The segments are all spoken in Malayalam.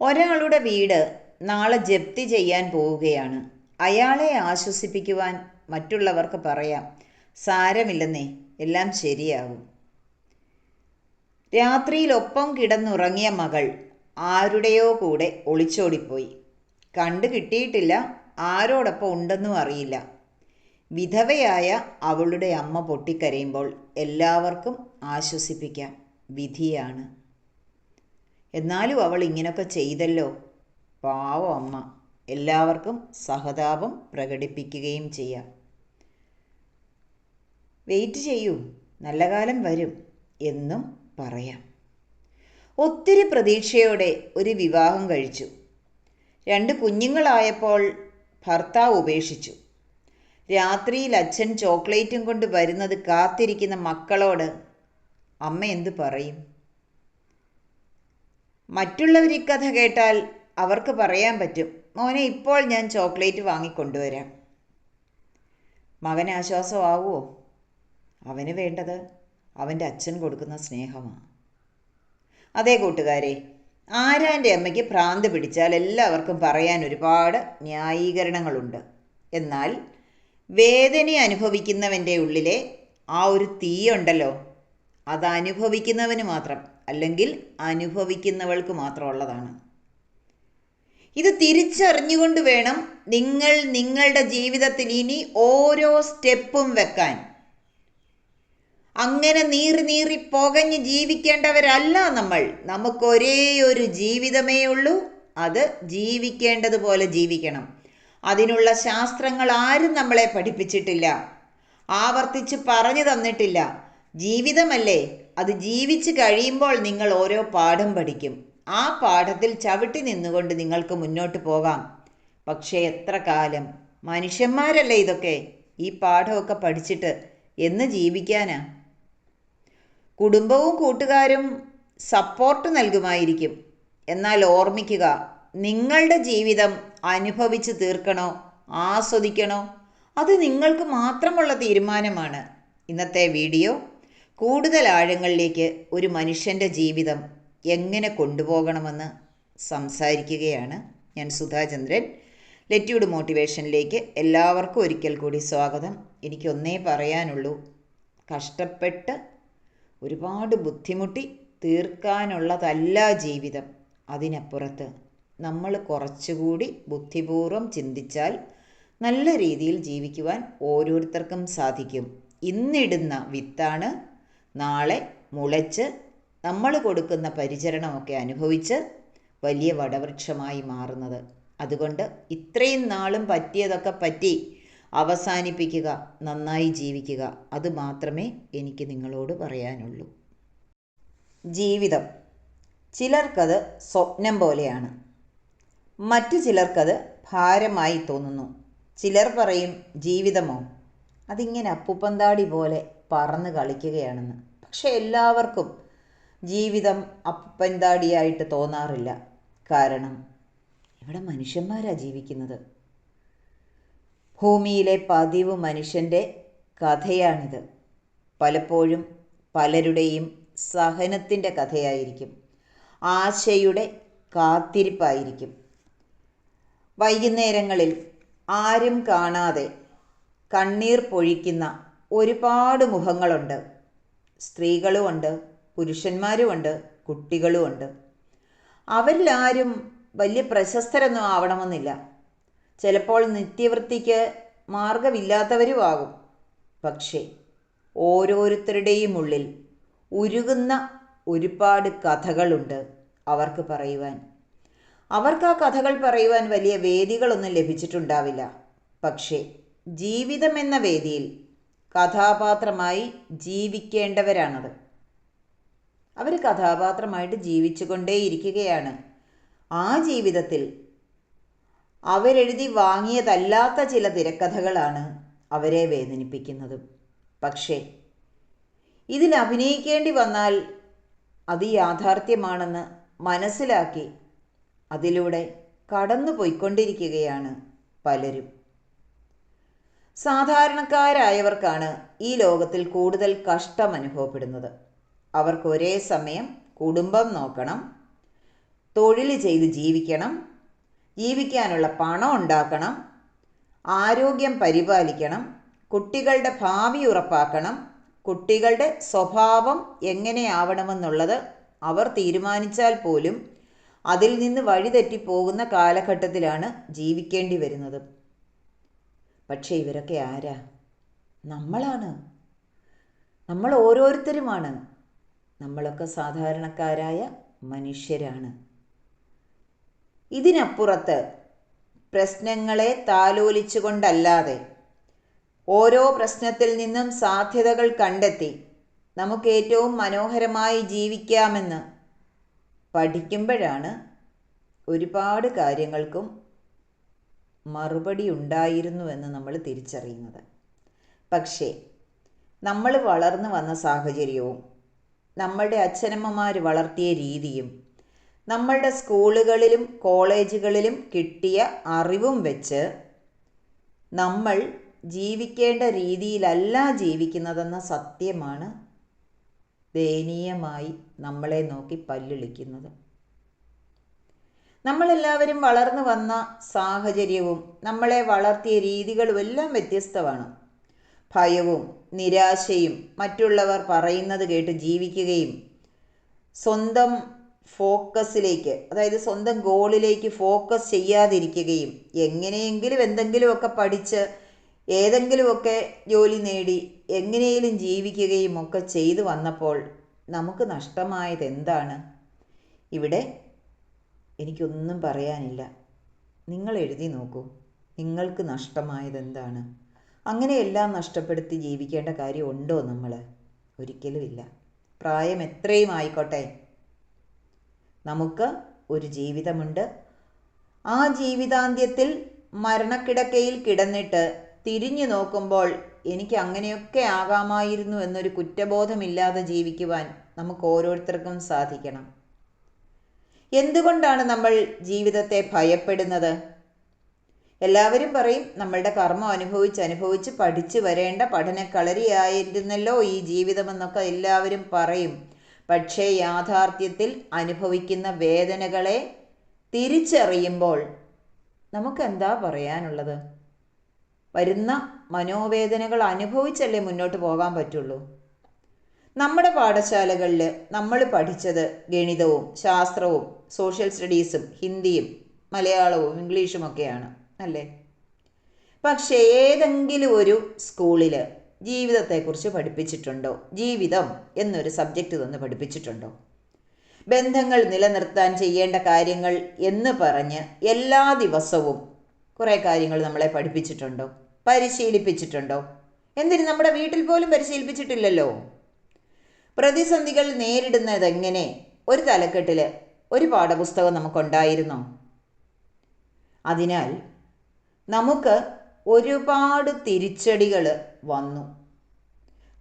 ഒരാളുടെ വീട് നാളെ ജപ്തി ചെയ്യാൻ പോവുകയാണ്. അയാളെ ആശ്വസിപ്പിക്കുവാൻ മറ്റുള്ളവർക്ക് പറയാം സാരമില്ലെന്നേ എല്ലാം ശരിയാകും രാത്രിയിൽ ഒപ്പം കിടന്നുറങ്ങിയ മകൾ ആരുടെയോ കൂടെ ഒളിച്ചോടിപ്പോയി. കണ്ടു കിട്ടിയിട്ടില്ല ആരോടൊപ്പം ഉണ്ടെന്നും അറിയില്ല. വിധവയായ അവളുടെ അമ്മ പൊട്ടിക്കരയുമ്പോൾ എല്ലാവർക്കും ആശ്വസിപ്പിക്കാം വിധിയാണ്. എന്നാലും അവൾ ഇങ്ങനൊക്കെ ചെയ്തല്ലോ. പാവം അമ്മ. എല്ലാവർക്കും സഹതാപം പ്രകടിപ്പിക്കുകയും ചെയ്യാം. വെയിറ്റ് ചെയ്യൂ. നല്ല കാലം വരും എന്നും പറയാം. ഒത്തിരി പ്രതീക്ഷയോടെ ഒരു വിവാഹം കഴിച്ചു. രണ്ട് കുഞ്ഞുങ്ങളായപ്പോൾ ഭർത്താവ് ഉപേക്ഷിച്ചു. രാത്രിയിൽ അച്ഛൻ ചോക്ലേറ്റും കൊണ്ട് വരുന്നത് കാത്തിരിക്കുന്ന മക്കളോട് അമ്മ എന്തു പറയും? മറ്റുള്ളവർ ഈ കഥ കേട്ടാൽ അവർക്ക് പറയാൻ പറ്റും. മോനെ ഇപ്പോൾ ഞാൻ ചോക്ലേറ്റ് വാങ്ങിക്കൊണ്ടുവരാം. മകന് ആശ്വാസമാവുമോ അവന് വേണ്ടത് അവന്റെ അച്ഛൻ കൊടുക്കുന്ന സ്നേഹമാണ്. അതേ കൂട്ടുകാരെ ആരാന്റെ അമ്മയ്ക്ക് ഭ്രാന്ത് പിടിച്ചാൽ എല്ലാവർക്കും പറയാൻ ഒരുപാട് ന്യായീകരണങ്ങളുണ്ട്. എന്നാൽ വേദന അനുഭവിക്കുന്നവന്റെ ഉള്ളിലെ ആ ഒരു തീയുണ്ടല്ലോ. അത് അനുഭവിക്കുന്നവന് മാത്രം. അല്ലെങ്കിൽ അനുഭവിക്കുന്നവൾക്ക് മാത്രമുള്ളതാണ്. ഇത് തിരിച്ചറിഞ്ഞുകൊണ്ട് വേണം നിങ്ങൾ നിങ്ങളുടെ ജീവിതത്തിൽ ഇനി ഓരോ സ്റ്റെപ്പും വെക്കാൻ. അങ്ങനെ നീറി നീറി പുകഞ്ഞ് ജീവിക്കേണ്ടവരല്ല നമ്മൾ. നമുക്ക് ഒരേ ഒരു ജീവിതമേ ഉള്ളൂ. അത് ജീവിക്കേണ്ടതുപോലെ ജീവിക്കണം. അതിനുള്ള ശാസ്ത്രങ്ങൾ ആരും നമ്മളെ പഠിപ്പിച്ചിട്ടില്ല. ആവർത്തിച്ച് പറഞ്ഞു തന്നിട്ടില്ല. ജീവിതമല്ലേ? അത് ജീവിച്ച് കഴിയുമ്പോൾ നിങ്ങൾ ഓരോ പാഠം പഠിക്കും. ആ പാഠത്തിൽ ചവിട്ടി നിന്നുകൊണ്ട് നിങ്ങൾക്ക് മുന്നോട്ട് പോകാം. പക്ഷേ എത്ര കാലം? മനുഷ്യന്മാരല്ലേ ഇതൊക്കെ? ഈ പാഠമൊക്കെ പഠിച്ചിട്ട് എന്ന് ജീവിക്കാനാ? കുടുംബവും കൂട്ടുകാരും സപ്പോർട്ട് നൽകുമായിരിക്കും. എന്നാൽ ഓർമ്മിക്കുക നിങ്ങളുടെ ജീവിതം അനുഭവിച്ച് തീർക്കണോ? ആസ്വദിക്കണോ? അത് നിങ്ങൾക്ക് മാത്രമുള്ള തീരുമാനമാണ്. ഇന്നത്തെ വീഡിയോ കൂടുതൽ ആഴങ്ങളിലേക്ക് ഒരു മനുഷ്യന്റെ ജീവിതം എങ്ങനെ കൊണ്ടുപോകണമെന്ന് സംസാരിക്കുകയാണ് ഞാൻ സുധാചന്ദ്രൻ. ലെറ്റ്യൂഡ് മോട്ടിവേഷനിലേക്ക് എല്ലാവർക്കും ഒരിക്കൽ കൂടി സ്വാഗതം. എനിക്കൊന്നേ പറയാനുള്ളൂ കഷ്ടപ്പെട്ട് ഒരുപാട് ബുദ്ധിമുട്ടി തീർക്കാനുള്ളതല്ല ജീവിതം. അതിനപ്പുറത്ത് നമ്മൾ കുറച്ചുകൂടി ബുദ്ധിപൂർവം ചിന്തിച്ചാൽ നല്ല രീതിയിൽ ജീവിക്കുവാൻ ഓരോരുത്തർക്കും സാധിക്കും. ഇന്നിടുന്ന വിത്താണ് നാളെ മുളച്ച് നമ്മൾ കൊടുക്കുന്ന പരിചരണമൊക്കെ അനുഭവിച്ച് വലിയ വടവൃക്ഷമായി മാറുന്നത്. അതുകൊണ്ട് ഇത്രയും നാളും പറ്റിയതൊക്കെ പറ്റി അവസാനിപ്പിക്കുക നന്നായി ജീവിക്കുക അത് മാത്രമേ എനിക്ക് നിങ്ങളോട് പറയാനുള്ളൂ. ജീവിതം. ചിലർക്കത് സ്വപ്നം പോലെയാണ്. മറ്റു ചിലർക്കത് ഭാരമായി തോന്നുന്നു. ചിലർ പറയും ജീവിതമോ? അതിങ്ങനെ അപ്പുപ്പന്താടി പോലെ പറന്ന് കളിക്കുകയാണെന്ന്. പക്ഷെ എല്ലാവർക്കും ജീവിതം അപ്പൻതാടിയായിട്ട് തോന്നാറില്ല. കാരണം ഇവിടെ മനുഷ്യന്മാരാണ് ജീവിക്കുന്നത്. ഭൂമിയിലെ പതിവ് മനുഷ്യന്റെ കഥയാണിത്. പലപ്പോഴും പലരുടെയും സഹനത്തിന്റെ കഥയായിരിക്കും. ആശയുടെ കാത്തിരിപ്പായിരിക്കും. വൈകുന്നേരങ്ങളിൽ ആരും കാണാതെ കണ്ണീർ പൊഴിക്കുന്ന ഒരുപാട് മുഖങ്ങളുണ്ട്. സ്ത്രീകളുമുണ്ട് പുരുഷന്മാരുമുണ്ട് കുട്ടികളുമുണ്ട്. അവരിലാരും വലിയ പ്രശസ്തരൊന്നും ആവണമെന്നില്ല. ചിലപ്പോൾ നിത്യവൃത്തിക്ക് മാർഗമില്ലാത്തവരും ആകും പക്ഷേ ഓരോരുത്തരുടെയും ഉള്ളിൽ ഉരുകുന്ന ഒരുപാട് കഥകളുണ്ട് അവർക്ക് പറയുവാൻ. അവർക്ക് ആ കഥകൾ പറയുവാൻ വലിയ വേദികളൊന്നും ലഭിച്ചിട്ടുണ്ടാവില്ല. പക്ഷേ ജീവിതം എന്ന വേദിയിൽ കഥാപാത്രമായി ജീവിക്കേണ്ടവരാണത്. അവർ കഥാപാത്രമായിട്ട് ജീവിച്ചു കൊണ്ടേയിരിക്കുകയാണ് ആ ജീവിതത്തിൽ അവരെഴുതി വാങ്ങിയതല്ലാത്ത ചില തിരക്കഥകളാണ് അവരെ വേദനിപ്പിക്കുന്നതും. പക്ഷേ ഇതിൽ അഭിനയിക്കേണ്ടി വന്നാൽ അത് യാഥാർത്ഥ്യമാണെന്ന് മനസ്സിലാക്കി അതിലൂടെ കടന്നു പോയിക്കൊണ്ടിരിക്കുകയാണ് പലരും. സാധാരണക്കാരായവർക്കാണ് ഈ ലോകത്തിൽ കൂടുതൽ കഷ്ടം അനുഭവപ്പെടുന്നത് അവർക്ക് ഒരേ സമയം കുടുംബം നോക്കണം തൊഴിൽ ചെയ്ത് ജീവിക്കണം ജീവിക്കാനുള്ള പണം ഉണ്ടാക്കണം ആരോഗ്യം പരിപാലിക്കണം കുട്ടികളുടെ ഭാവി ഉറപ്പാക്കണം കുട്ടികളുടെ സ്വഭാവം എങ്ങനെയാവണമെന്നുള്ളത് അവർ തീരുമാനിച്ചാൽ പോലും അതിൽ നിന്ന് വഴിതെറ്റിപ്പോകുന്ന കാലഘട്ടത്തിലാണ് ജീവിക്കേണ്ടി വരുന്നത്. പക്ഷേ ഇവരൊക്കെ ആരാ? നമ്മളാണ്. നമ്മൾ ഓരോരുത്തരുമാണ്. നമ്മളൊക്കെ സാധാരണക്കാരായ മനുഷ്യരാണ്. ഇതിനപ്പുറത്ത് പ്രശ്നങ്ങളെ താലോലിച്ചുകൊണ്ടല്ലാതെ ഓരോ പ്രശ്നത്തിൽ നിന്നും സാധ്യതകൾ കണ്ടെത്തി നമുക്ക് ഏറ്റവും മനോഹരമായി ജീവിക്കാമെന്ന് പഠിക്കുമ്പോഴാണ് ഒരുപാട് കാര്യങ്ങൾക്കും മറുപടി ഉണ്ടായിരുന്നുവെന്ന് നമ്മൾ തിരിച്ചറിയുന്നത്. പക്ഷേ നമ്മൾ വളർന്നു വന്ന സാഹചര്യവും നമ്മളുടെ അച്ഛനമ്മമാർ വളർത്തിയ രീതിയും നമ്മളുടെ സ്കൂളുകളിലും കോളേജുകളിലും കിട്ടിയ അറിവും വെച്ച് നമ്മൾ ജീവിക്കേണ്ട രീതിയിലല്ല ജീവിക്കുന്നതെന്ന സത്യമാണ് ദയനീയമായി നമ്മളെ നോക്കി പല്ലിളിക്കുന്നത്. നമ്മളെല്ലാവരും വളർന്നു വന്ന സാഹചര്യവും നമ്മളെ വളർത്തിയ രീതികളും എല്ലാം വ്യത്യസ്തമാണ്. ഭയവും നിരാശയും മറ്റുള്ളവർ പറയുന്നത് കേട്ട് ജീവിക്കുകയും സ്വന്തം ഫോക്കസിലേക്ക് അതായത് സ്വന്തം ഗോളിലേക്ക് ഫോക്കസ് ചെയ്യാതിരിക്കുകയും എങ്ങനെയെങ്കിലും എന്തെങ്കിലുമൊക്കെ പഠിച്ച് ഏതെങ്കിലുമൊക്കെ ജോലി നേടി എങ്ങനെയും ജീവിക്കുകയും ഒക്കെ ചെയ്തു വന്നപ്പോൾ നമുക്ക് നഷ്ടമായത് എന്താണ്? ഇവിടെ എനിക്കൊന്നും പറയാനില്ല. നിങ്ങൾ എഴുതി നോക്കൂ. നിങ്ങൾക്ക് നഷ്ടമായതെന്താണ്? അങ്ങനെയെല്ലാം നഷ്ടപ്പെടുത്തി ജീവിക്കേണ്ട കാര്യം ഉണ്ടോ നമ്മൾ ഒരിക്കലുമില്ല. പ്രായം എത്രയും ആയിക്കോട്ടെ. നമുക്ക് ഒരു ജീവിതമുണ്ട്. ആ ജീവിതാന്ത്യത്തിൽ മരണക്കിടക്കയിൽ കിടന്നിട്ട് തിരിഞ്ഞു നോക്കുമ്പോൾ എനിക്ക് അങ്ങനെയൊക്കെ ആകാമായിരുന്നു എന്നൊരു കുറ്റബോധമില്ലാതെ ജീവിക്കുവാൻ നമുക്ക് ഓരോരുത്തർക്കും സാധിക്കണം. എന്തുകൊണ്ടാണ് നമ്മൾ ജീവിതത്തെ ഭയപ്പെടുന്നത്? എല്ലാവരും പറയും നമ്മളുടെ കർമ്മം അനുഭവിച്ച് അനുഭവിച്ച് പഠിച്ചു വരേണ്ട പഠനക്കളരിയായിരുന്നല്ലോ ഈ ജീവിതമെന്നൊക്കെ എല്ലാവരും പറയും. പക്ഷേ യാഥാർത്ഥ്യത്തിൽ അനുഭവിക്കുന്ന വേദനകളെ തിരിച്ചറിയുമ്പോൾ നമുക്കെന്താ പറയാനുള്ളത്? വരുന്ന മനോവേദനകൾ അനുഭവിച്ചല്ലേ മുന്നോട്ട് പോകാൻ പറ്റുള്ളൂ. നമ്മുടെ പാഠശാലകളിൽ നമ്മൾ പഠിച്ചത് ഗണിതവും ശാസ്ത്രവും സോഷ്യൽ സ്റ്റഡീസും ഹിന്ദിയും മലയാളവും ഇംഗ്ലീഷും ഒക്കെയാണ് അല്ലേ? പക്ഷേ ഏതെങ്കിലും ഒരു സ്കൂളിൽ ജീവിതത്തെക്കുറിച്ച് പഠിപ്പിച്ചിട്ടുണ്ടോ? ജീവിതം എന്നൊരു സബ്ജക്റ്റ് തന്ന് പഠിപ്പിച്ചിട്ടുണ്ടോ? ബന്ധങ്ങൾ നിലനിർത്താൻ ചെയ്യേണ്ട കാര്യങ്ങൾ എന്ന് പറഞ്ഞ് എല്ലാ ദിവസവും കുറേ കാര്യങ്ങൾ നമ്മളെ പഠിപ്പിച്ചിട്ടുണ്ടോ? പരിശീലിപ്പിച്ചിട്ടുണ്ടോ? എന്തിന് നമ്മുടെ വീട്ടിൽ പോലും പരിശീലിപ്പിച്ചിട്ടില്ലല്ലോ? പ്രതിസന്ധികൾ നേരിടുന്നത് എങ്ങനെ ഒരു തലക്കെട്ടിൽ ഒരു പാഠപുസ്തകം നമുക്കുണ്ടായിരുന്നോ. അതിനാൽ നമുക്ക് ഒരുപാട് തിരിച്ചടികൾ വന്നു.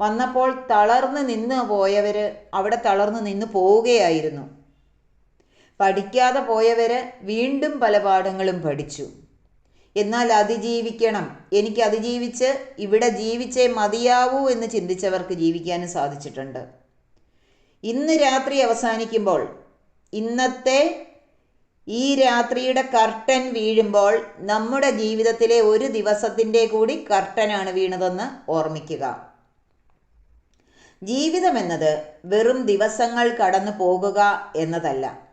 വന്നപ്പോൾ തളർന്ന് നിന്ന് പോയവർ അവിടെ തളർന്ന് നിന്ന് പോവുകയായിരുന്നു. പഠിക്കാതെ പോയവർ വീണ്ടും പല പാഠങ്ങളും പഠിച്ചു. എന്നാൽ അതിജീവിക്കണം. എനിക്ക് അതിജീവിച്ച് ഇവിടെ ജീവിച്ചേ മതിയാവൂ എന്ന് ചിന്തിച്ചവർക്ക് ജീവിക്കാനും സാധിച്ചിട്ടുണ്ട്. ഇന്ന് രാത്രി അവസാനിക്കുമ്പോൾ ഇന്നത്തെ ഈ രാത്രിയുടെ കർട്ടൻ വീഴുമ്പോൾ നമ്മുടെ ജീവിതത്തിലെ ഒരു ദിവസത്തിന്റെ കൂടി കർട്ടനാണ് വീണതെന്ന് ഓർമ്മിക്കുക. ജീവിതം എന്നത് വെറും ദിവസങ്ങൾ കടന്നു പോകുക എന്നതല്ല.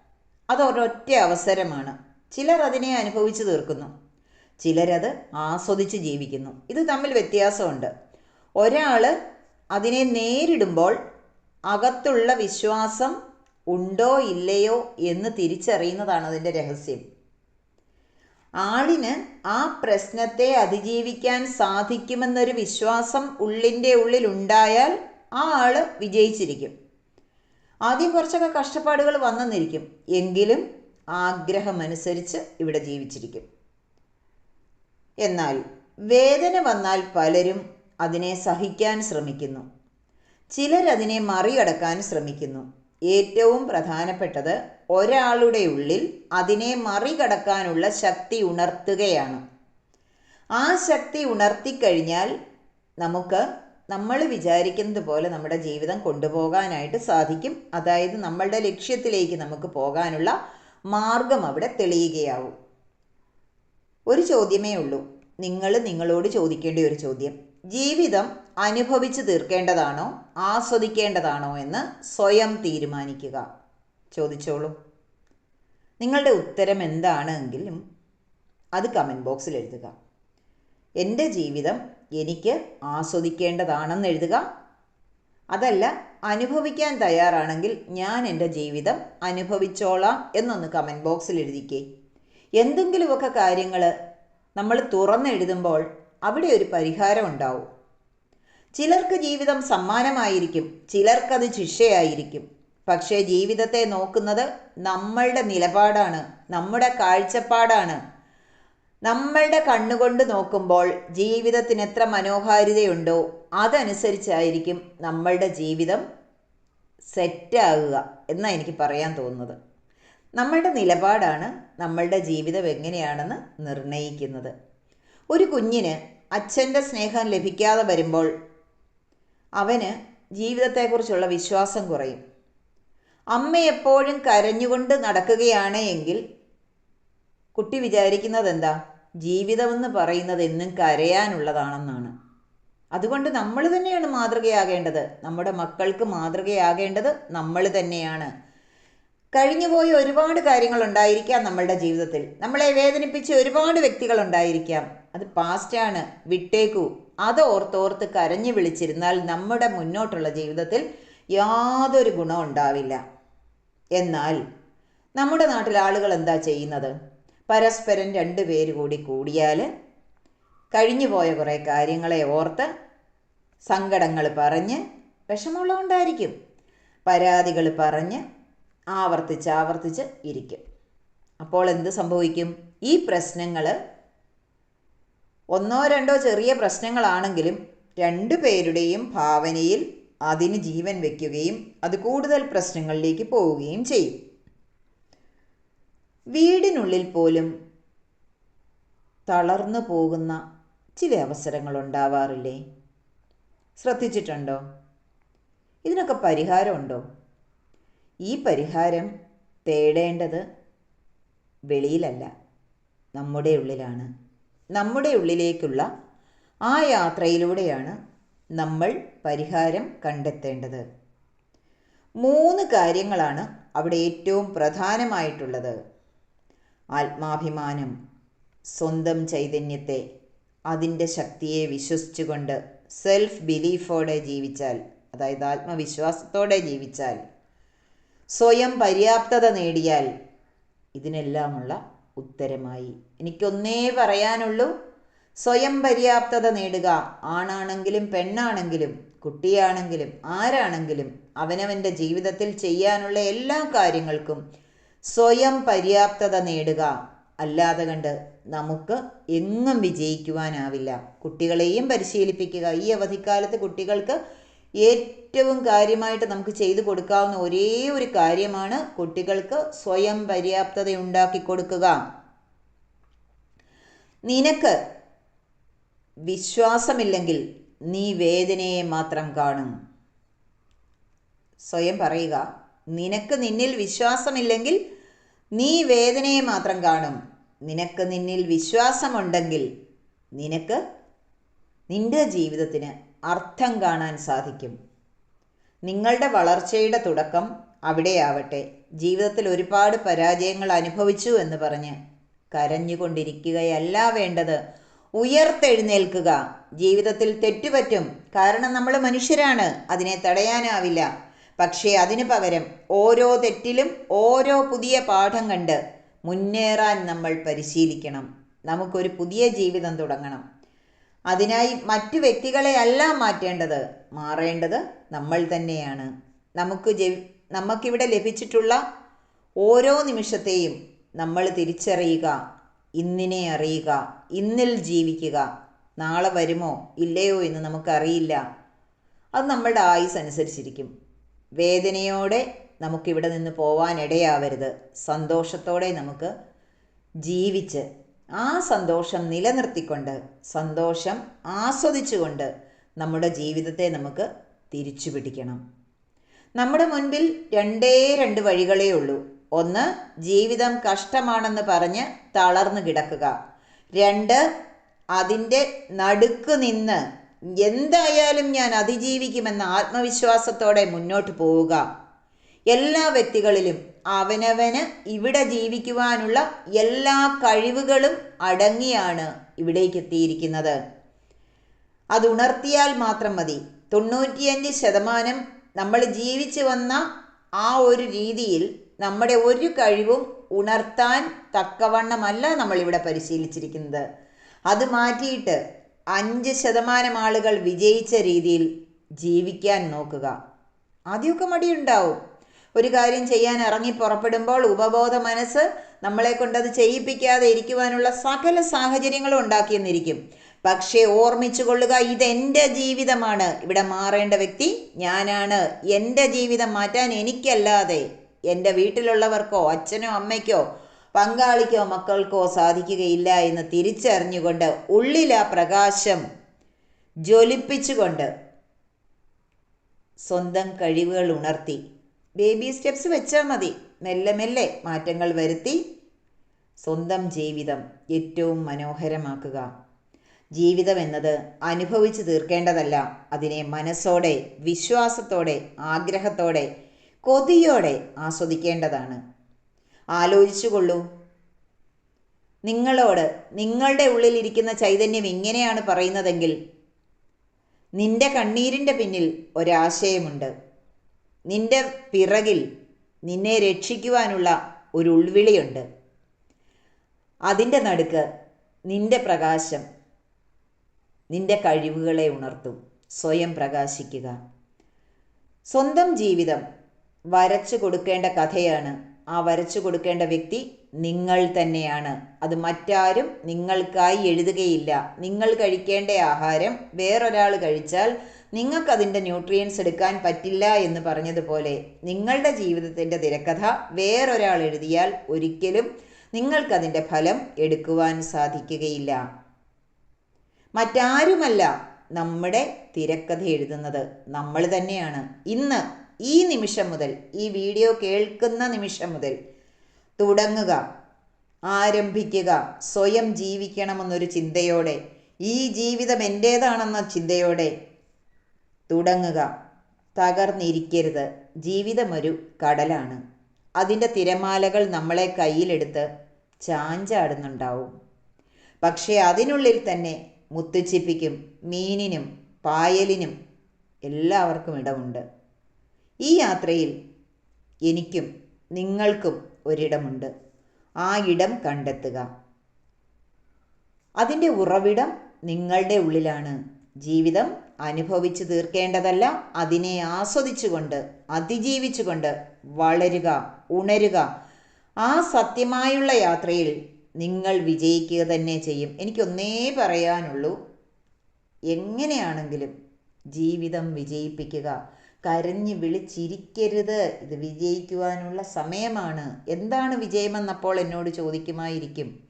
അതൊരൊറ്റ അവസരമാണ്. ചിലർ അതിനെ അനുഭവിച്ചു തീർക്കുന്നു. ചിലരത് ആസ്വദിച്ച് ജീവിക്കുന്നു. ഇത് തമ്മിൽ വ്യത്യാസമുണ്ട്. ഒരാൾ അതിനെ നേരിടുമ്പോൾ അകത്തുള്ള വിശ്വാസം ഉണ്ടോ ഇല്ലയോ എന്ന് തിരിച്ചറിയുന്നതാണ് അതിന്റെ രഹസ്യം. ആളിന് ആ പ്രശ്നത്തെ അതിജീവിക്കാൻ സാധിക്കുമെന്നൊരു വിശ്വാസം ഉള്ളിന്റെ ഉള്ളിൽ ഉണ്ടായാൽ ആ ആൾ വിജയിച്ചിരിക്കും. ആദ്യം കുറച്ചൊക്കെ കഷ്ടപ്പാടുകൾ വന്നെന്നിരിക്കും. എങ്കിലും ആഗ്രഹമനുസരിച്ച് ഇവിടെ ജീവിച്ചിരിക്കും. എന്നാൽ വേദന വന്നാൽ പലരും അതിനെ സഹിക്കാൻ ശ്രമിക്കുന്നു. ചിലരതിനെ മറികടക്കാൻ ശ്രമിക്കുന്നു. ഏറ്റവും പ്രധാനപ്പെട്ടത് ഒരാളുടെ ഉള്ളിൽ അതിനെ മറികടക്കാനുള്ള ശക്തി ഉണർത്തുകയാണ്. ആ ശക്തി ഉണർത്തിക്കഴിഞ്ഞാൽ നമുക്ക് നമ്മൾ വിചാരിക്കുന്നത് പോലെ നമ്മുടെ ജീവിതം കൊണ്ടുപോകാനായിട്ട് സാധിക്കും. അതായത് നമ്മളുടെ ലക്ഷ്യത്തിലേക്ക് നമുക്ക് പോകാനുള്ള മാർഗം അവിടെ തെളിയുകയാവും. ഒരു ചോദ്യമേ ഉള്ളൂ. നിങ്ങൾ നിങ്ങളോട് ചോദിക്കേണ്ട ഒരു ചോദ്യം. ജീവിതം അനുഭവിച്ചു തീർക്കേണ്ടതാണോ ആസ്വദിക്കേണ്ടതാണോ എന്ന് സ്വയം തീരുമാനിക്കുക. ചോദിച്ചോളൂ. നിങ്ങളുടെ ഉത്തരം എന്താണെങ്കിലും അത് കമന്റ് ബോക്സിൽ എഴുതുക. എന്റെ ജീവിതം എനിക്ക് ആസ്വദിക്കേണ്ടതാണെന്ന് എഴുതുക. അതല്ല അനുഭവിക്കാൻ തയ്യാറാണെങ്കിൽ ഞാൻ എന്റെ ജീവിതം അനുഭവിച്ചോളാം എന്നൊന്ന് കമന്റ് ബോക്സിൽ എഴുതിക്കേ. എന്തെങ്കിലുമൊക്കെ കാര്യങ്ങൾ നമ്മൾ തുറന്നെഴുതുമ്പോൾ അവിടെ ഒരു പരിഹാരം ഉണ്ടാവും. ചിലർക്ക് ജീവിതം സമ്മാനമായിരിക്കും ചിലർക്കത് ശിക്ഷയായിരിക്കും. പക്ഷേ ജീവിതത്തെ നോക്കുന്നത് നമ്മളുടെ നിലപാടാണ് നമ്മുടെ കാഴ്ചപ്പാടാണ്. നമ്മളുടെ കണ്ണുകൊണ്ട് നോക്കുമ്പോൾ ജീവിതത്തിന് എത്ര മനോഹാരിതയുണ്ടോ അതനുസരിച്ചായിരിക്കും നമ്മളുടെ ജീവിതം സെറ്റാകുക എന്നാണ് എനിക്ക് പറയാൻ തോന്നുന്നത്. നമ്മളുടെ നിലപാടാണ് നമ്മളുടെ ജീവിതം എങ്ങനെയാണെന്ന് നിർണയിക്കുന്നത് ഒരു കുഞ്ഞിന് അച്ഛന്റെ സ്നേഹം ലഭിക്കാതെ വരുമ്പോൾ അവന് ജീവിതത്തെക്കുറിച്ചുള്ള വിശ്വാസം കുറയും. അമ്മ എപ്പോഴും കരഞ്ഞുകൊണ്ട് നടക്കുകയാണ് എങ്കിൽ കുട്ടി വിചാരിക്കുന്നത് എന്താ ജീവിതമെന്ന് പറയുന്നത് എന്നും കരയാനുള്ളതാണെന്നാണ്. അതുകൊണ്ട് നമ്മൾ തന്നെയാണ് മാതൃകയാകേണ്ടത്. നമ്മുടെ മക്കൾക്ക് മാതൃകയാകേണ്ടത് നമ്മൾ തന്നെയാണ്. കഴിഞ്ഞുപോയ ഒരുപാട് കാര്യങ്ങൾ ഉണ്ടായിരിക്കാം നമ്മളുടെ ജീവിതത്തിൽ. നമ്മളെ വേദനിപ്പിച്ച ഒരുപാട് വ്യക്തികൾ ഉണ്ടായിരിക്കാം. അത് പാസ്റ്റാണ് വിട്ടേക്കൂ. അത് ഓർത്തോർത്ത് കരഞ്ഞു വിളിച്ചിരുന്നാൽ നമ്മുടെ മുന്നോട്ടുള്ള ജീവിതത്തിൽ യാതൊരു ഗുണം ഉണ്ടാവില്ല. എന്നാൽ നമ്മുടെ നാട്ടിൽ ആളുകൾ എന്താ ചെയ്യുന്നത്? പരസ്പരം രണ്ട് പേര് കൂടി കൂടിയാൽ കഴിഞ്ഞുപോയ കുറേ കാര്യങ്ങളെ ഓർത്ത് സങ്കടങ്ങൾ പറഞ്ഞ് വിഷമമുള്ളതുകൊണ്ടായിരിക്കും പരാതികൾ പറഞ്ഞ് ആവർത്തിച്ച് ആവർത്തിച്ച് ഇരിക്കും. അപ്പോൾ എന്ത് സംഭവിക്കും? ഈ പ്രശ്നങ്ങൾ ഒന്നോ രണ്ടോ ചെറിയ പ്രശ്നങ്ങളാണെങ്കിലും രണ്ടു പേരുടെയും ഭാവനയിൽ അതിന് ജീവൻ വയ്ക്കുകയും അത് കൂടുതൽ പ്രശ്നങ്ങളിലേക്ക് പോവുകയും ചെയ്യും. വീടിനുള്ളിൽ പോലും തളർന്നു പോകുന്ന ചില അവസരങ്ങൾ ഉണ്ടാവാറില്ലേ? ശ്രദ്ധിച്ചിട്ടുണ്ടോ? ഇതിനൊക്കെ പരിഹാരമുണ്ടോ? ഈ പരിഹാരം തേടേണ്ടത് വെളിയിലല്ല നമ്മുടെ ഉള്ളിലാണ്. നമ്മുടെ ഉള്ളിലേക്കുള്ള ആ യാത്രയിലൂടെയാണ് നമ്മൾ പരിഹാരം കണ്ടെത്തേണ്ടത്. മൂന്ന് കാര്യങ്ങളാണ് അവിടെ ഏറ്റവും പ്രധാനമായിട്ടുള്ളത്. ആത്മാഭിമാനം സ്വന്തം ചൈതന്യത്തെ അതിന്റെ ശക്തിയെ വിശ്വസിച്ചുകൊണ്ട് സെൽഫ് ബിലീഫോടെ ജീവിച്ചാൽ അതായത് ആത്മവിശ്വാസത്തോടെ ജീവിച്ചാൽ. സ്വയം പര്യാപ്തത നേടിയാൽ ഇതിനെല്ലാമുള്ള ഉത്തരമായി. എനിക്കൊന്നേ പറയാനുള്ളൂ സ്വയം പര്യാപ്തത നേടുക. ആണാണെങ്കിലും പെണ്ണാണെങ്കിലും കുട്ടിയാണെങ്കിലും ആരാണെങ്കിലും അവനവന്റെ ജീവിതത്തിൽ ചെയ്യാനുള്ള എല്ലാ കാര്യങ്ങൾക്കും സ്വയം പര്യാപ്തത നേടുക. അല്ലാതെ കണ്ട് നമുക്ക് എങ്ങും വിജയിക്കുവാനാവില്ല. കുട്ടികളെയും പരിശീലിപ്പിക്കുക. ഈ അവധിക്കാലത്ത് കുട്ടികൾക്ക് ഏറ്റവും കാര്യമായിട്ട് നമുക്ക് ചെയ്തു കൊടുക്കാവുന്ന ഒരേ ഒരു കാര്യമാണ് കുട്ടികൾക്ക് സ്വയം പര്യാപ്തത ഉണ്ടാക്കി കൊടുക്കുക. നിനക്ക് വിശ്വാസമില്ലെങ്കിൽ നീ വേദനയെ മാത്രം കാണും. സ്വയം പറയുക നിനക്ക് നിന്നിൽ വിശ്വാസമില്ലെങ്കിൽ നീ വേദനയെ മാത്രം കാണും. നിനക്ക് നിന്നിൽ വിശ്വാസമുണ്ടെങ്കിൽ നിനക്ക് നിന്റെ ജീവിതത്തിന് അർത്ഥം കാണാൻ സാധിക്കും. നിങ്ങളുടെ വളർച്ചയുടെ തുടക്കം അവിടെയാവട്ടെ. ജീവിതത്തിൽ ഒരുപാട് പരാജയങ്ങൾ അനുഭവിച്ചു എന്ന് പറഞ്ഞ് കരഞ്ഞുകൊണ്ടിരിക്കുകയല്ല വേണ്ടത്. ഉയർത്തെഴുന്നേൽക്കുക. ജീവിതത്തിൽ തെറ്റുപറ്റും. കാരണം നമ്മൾ മനുഷ്യരാണ്. അതിനെ തടയാനാവില്ല. പക്ഷേ അതിനു പകരം ഓരോ തെറ്റിലും ഓരോ പുതിയ പാഠം കണ്ട് മുന്നേറാൻ നമ്മൾ പരിശീലിക്കണം. നമുക്കൊരു പുതിയ ജീവിതം തുടങ്ങണം. അതിനായി മറ്റു വ്യക്തികളെയല്ല മാറ്റേണ്ടത്. മാറേണ്ടത് നമ്മൾ തന്നെയാണ്. നമുക്ക് ജ നമുക്കിവിടെ ലഭിച്ചിട്ടുള്ള ഓരോ നിമിഷത്തെയും നമ്മൾ തിരിച്ചറിയുക ഇന്നിനെ അറിയുക ഇന്നിൽ ജീവിക്കുക. നാളെ വരുമോ ഇല്ലയോ എന്ന് നമുക്കറിയില്ല. അത് നമ്മളുടെ ആയുസ് അനുസരിച്ചിരിക്കും. വേദനയോടെ നമുക്കിവിടെ നിന്ന് പോവാനിടയാവരുത്. സന്തോഷത്തോടെ നമുക്ക് ജീവിച്ച് ആ സന്തോഷം നിലനിർത്തിക്കൊണ്ട് സന്തോഷം ആസ്വദിച്ചുകൊണ്ട് നമ്മുടെ ജീവിതത്തെ നമുക്ക് തിരിച്ചു പിടിക്കണം. നമ്മുടെ മുൻപിൽ രണ്ടേ രണ്ട് വഴികളേ ഉള്ളൂ. ഒന്ന് ജീവിതം കഷ്ടമാണെന്ന് പറഞ്ഞ് തളർന്നു കിടക്കുക. രണ്ട് അതിന്റെ നടുക്ക് നിന്ന് എന്തായാലും ഞാൻ അതിജീവിക്കുമെന്ന ആത്മവിശ്വാസത്തോടെ മുന്നോട്ട് പോവുക. എല്ലാ വ്യക്തികളിലും അവനവന് ഇവിടെ ജീവിക്കുവാനുള്ള എല്ലാ കഴിവുകളും അടങ്ങിയാണ് ഇവിടേക്ക് എത്തിയിരിക്കുന്നത്. അത് ഉണർത്തിയാൽ മാത്രം മതി. തൊണ്ണൂറ്റിയഞ്ച് ശതമാനം നമ്മൾ ജീവിച്ചു വന്ന ആ ഒരു രീതിയിൽ നമ്മുടെ ഒരു കഴിവും ഉണർത്താൻ തക്കവണ്ണമല്ല നമ്മളിവിടെ പരിശീലിച്ചിരിക്കുന്നത്. അത് മാറ്റിയിട്ട് അഞ്ച് ശതമാനം ആളുകൾ വിജയിച്ച രീതിയിൽ ജീവിക്കാൻ നോക്കുക. ആദ്യമൊക്കെ മടിയുണ്ടാവും. ഒരു കാര്യം ചെയ്യാൻ ഇറങ്ങി പുറപ്പെടുമ്പോൾ ഉപബോധ മനസ്സ് നമ്മളെ കൊണ്ടത് ചെയ്യിപ്പിക്കാതെ ഇരിക്കുവാനുള്ള സകല സാഹചര്യങ്ങളും ഉണ്ടാക്കിയെന്നിരിക്കും. പക്ഷേ ഓർമ്മിച്ചു കൊള്ളുക ഇതെന്റെ ജീവിതമാണ്. ഇവിടെ മാറേണ്ട വ്യക്തി ഞാനാണ്. എന്റെ ജീവിതം മാറ്റാൻ എനിക്കല്ലാതെ എന്റെ വീട്ടിലുള്ളവർക്കോ അച്ഛനോ അമ്മയ്ക്കോ പങ്കാളിക്കോ മക്കൾക്കോ സാധിക്കുകയില്ല എന്ന് തിരിച്ചറിഞ്ഞുകൊണ്ട് ഉള്ളിൽ ആ പ്രകാശം ജ്വലിപ്പിച്ചുകൊണ്ട് സ്വന്തം കഴിവുകൾ ഉണർത്തി ബേബി സ്റ്റെപ്സ് വെച്ചാൽ മതി. മെല്ലെ മെല്ലെ മാറ്റങ്ങൾ വരുത്തി. സ്വന്തം ജീവിതം ഏറ്റവും മനോഹരമാക്കുക. ജീവിതം എന്നത് അനുഭവിച്ചു തീർക്കേണ്ടതല്ല. അതിനെ മനസ്സോടെ വിശ്വാസത്തോടെ ആഗ്രഹത്തോടെ കൊതിയോടെ ആസ്വദിക്കേണ്ടതാണ്. ആലോചിച്ചുകൊള്ളൂ. നിങ്ങളോട് നിങ്ങളുടെ ഉള്ളിലിരിക്കുന്ന ചൈതന്യം ഇങ്ങനെയാണ് പറയുന്നതെങ്കിൽ നിന്റെ കണ്ണീരിന്റെ പിന്നിൽ ഒരാശയമുണ്ട്. നിന്റെ പിറകിൽ നിന്നെ രക്ഷിക്കുവാനുള്ള ഒരു ഉൾവിളിയുണ്ട്. അതിന്റെ നടുക്ക് നിന്റെ പ്രകാശം നിന്റെ കഴിവുകളെ ഉണർത്തും. സ്വയം പ്രകാശിക്കുക. സ്വന്തം ജീവിതം വരച്ചു കൊടുക്കേണ്ട കഥയാണ്. ആ വരച്ചു കൊടുക്കേണ്ട വ്യക്തി നിങ്ങൾ തന്നെയാണ്. അത് മറ്റാരും നിങ്ങൾക്കായി എഴുതുകയില്ല. നിങ്ങൾ കഴിക്കേണ്ട ആഹാരം വേറൊരാൾ കഴിച്ചാൽ നിങ്ങൾക്കതിന്റെ ന്യൂട്രിയൻസ് എടുക്കാൻ പറ്റില്ല എന്ന് പറഞ്ഞതുപോലെ നിങ്ങളുടെ ജീവിതത്തിന്റെ തിരക്കഥ വേറൊരാൾ എഴുതിയാൽ ഒരിക്കലും നിങ്ങൾക്കതിന്റെ ഫലം എടുക്കുവാൻ സാധിക്കുകയില്ല. മറ്റാരുമല്ല നമ്മുടെ തിരക്കഥ എഴുതുന്നത്. നമ്മൾ തന്നെയാണ്. ഇന്ന് ഈ നിമിഷം മുതൽ ഈ വീഡിയോ കേൾക്കുന്ന നിമിഷം മുതൽ തുടങ്ങുക ആരംഭിക്കുക സ്വയം ജീവിക്കണമെന്നൊരു ചിന്തയോടെ ഈ ജീവിതം എന്റേതാണെന്ന ചിന്തയോടെ തുടങ്ങുക. തകർന്നിരിക്കരുത്. ജീവിതമൊരു കടലാണ്. അതിന്റെ തിരമാലകൾ നമ്മളെ കയ്യിലെടുത്ത് ചാഞ്ചാടുന്നുണ്ടാവും. പക്ഷേ അതിനുള്ളിൽ തന്നെ മുത്തുച്ചിപ്പിക്കും മീനിനും പായലിനും എല്ലാവർക്കും ഇടമുണ്ട്. ഈ യാത്രയിൽ എനിക്കും നിങ്ങൾക്കും ഒരിടമുണ്ട്. ആ ഇടം കണ്ടെത്തുക. അതിന്റെ ഉറവിടം നിങ്ങളുടെ ഉള്ളിലാണ്. ജീവിതം അനുഭവിച്ചു തീർക്കേണ്ടതല്ല അതിനെ ആസ്വദിച്ചുകൊണ്ട് അതിജീവിച്ചുകൊണ്ട് വളരുക ഉണരുക. ആ സത്യമായുള്ള യാത്രയിൽ നിങ്ങൾ വിജയിക്കുക തന്നെ ചെയ്യും. എനിക്കൊന്നേ പറയാനുള്ളൂ എങ്ങനെയാണെങ്കിലും ജീവിതം വിജയിപ്പിക്കുക. കരഞ്ഞ് വിളിച്ചിരിക്കരുത്. ഇത് വിജയിക്കുവാനുള്ള സമയമാണ്. എന്താണ് വിജയമെന്നപ്പോൾ എന്നോട് ചോദിക്കുമായിരിക്കും.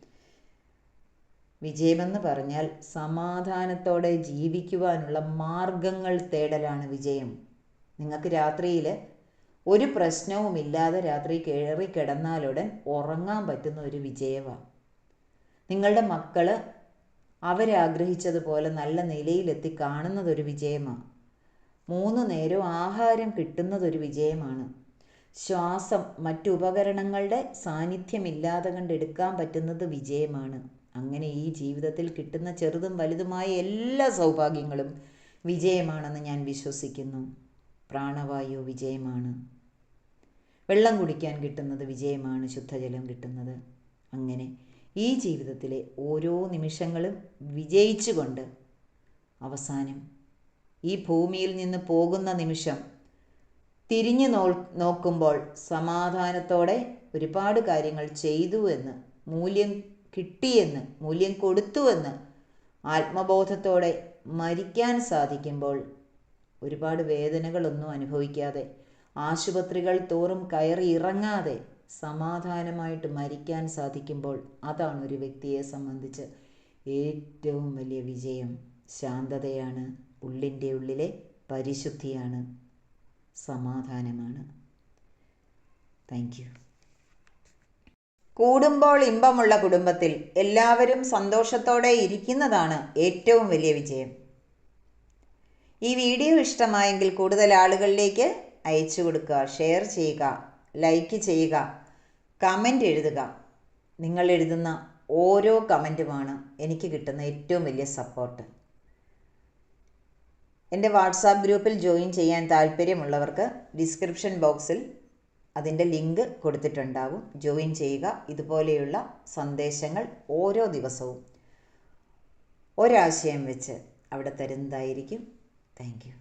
വിജയമെന്ന് പറഞ്ഞാൽ സമാധാനത്തോടെ ജീവിക്കുവാനുള്ള മാർഗങ്ങൾ തേടലാണ് വിജയം. നിങ്ങൾക്ക് രാത്രിയിൽ ഒരു പ്രശ്നവുമില്ലാതെ രാത്രി കയറി കിടന്നാലുടൻ ഉറങ്ങാൻ പറ്റുന്ന ഒരു വിജയമാണ് നിങ്ങളുടെ മക്കൾ അവരാഗ്രഹിച്ചതുപോലെ നല്ല നിലയിലെത്തി കാണുന്നതൊരു വിജയമാണ് മൂന്ന് നേരവും ആഹാരം കിട്ടുന്നതൊരു വിജയമാണ്. ശ്വാസം മറ്റുപകരണങ്ങളുടെ സാന്നിധ്യമില്ലാതെ കണ്ടെടുക്കാൻ പറ്റുന്നത് വിജയമാണ്. അങ്ങനെ ഈ ജീവിതത്തിൽ കിട്ടുന്ന ചെറുതും വലുതുമായ എല്ലാ സൗഭാഗ്യങ്ങളും വിജയമാണെന്ന് ഞാൻ വിശ്വസിക്കുന്നു. പ്രാണവായു വിജയമാണ്. വെള്ളം കുടിക്കാൻ കിട്ടുന്നത് വിജയമാണ്. ശുദ്ധജലം കിട്ടുന്നത്. അങ്ങനെ ഈ ജീവിതത്തിലെ ഓരോ നിമിഷങ്ങളും വിജയിച്ചുകൊണ്ട് അവസാനം ഈ ഭൂമിയിൽ നിന്ന് പോകുന്ന നിമിഷം തിരിഞ്ഞു നോ നോക്കുമ്പോൾ സമാധാനത്തോടെ ഒരുപാട് കാര്യങ്ങൾ ചെയ്തു എന്ന് മൂല്യം കിട്ടിയെന്ന് മൂല്യം കൊടുത്തുവെന്ന് ആത്മബോധത്തോടെ മരിക്കാൻ സാധിക്കുമ്പോൾ ഒരുപാട് വേദനകളൊന്നും അനുഭവിക്കാതെ ആശുപത്രികൾ തോറും കയറി ഇറങ്ങാതെ സമാധാനമായിട്ട് മരിക്കാൻ സാധിക്കുമ്പോൾ അതാണ് ഒരു വ്യക്തിയെ സംബന്ധിച്ച് ഏറ്റവും വലിയ വിജയം. ശാന്തതയാണ് ഉള്ളിന്റെ ഉള്ളിലെ പരിശുദ്ധിയാണ് സമാധാനമാണ്. Thank you. കൂടുമ്പോൾ ഇമ്പമുള്ള കുടുംബത്തിൽ എല്ലാവരും സന്തോഷത്തോടെ ഇരിക്കുന്നതാണ് ഏറ്റവും വലിയ വിജയം. ഈ വീഡിയോ ഇഷ്ടമായെങ്കിൽ കൂടുതൽ ആളുകളിലേക്ക് അയച്ചു കൊടുക്കുക ഷെയർ ചെയ്യുക ലൈക്ക് ചെയ്യുക കമന്റ് എഴുതുക. നിങ്ങൾ എഴുതുന്ന ഓരോ കമന്റുമാണ് എനിക്ക് കിട്ടുന്ന ഏറ്റവും വലിയ സപ്പോർട്ട്. എന്റെ വാട്സാപ്പ് ഗ്രൂപ്പിൽ ജോയിൻ ചെയ്യാൻ താല്പര്യമുള്ളവർക്ക് ഡിസ്ക്രിപ്ഷൻ ബോക്സിൽ അതിന്റെ ലിങ്ക് കൊടുത്തിട്ടുണ്ടാകും. ജോയിൻ ചെയ്യുക. ഇതുപോലെയുള്ള സന്ദേശങ്ങൾ ഓരോ ദിവസവും. ഒരാശയം വെച്ച് അവിടെ തരുന്നതായിരിക്കും. താങ്ക്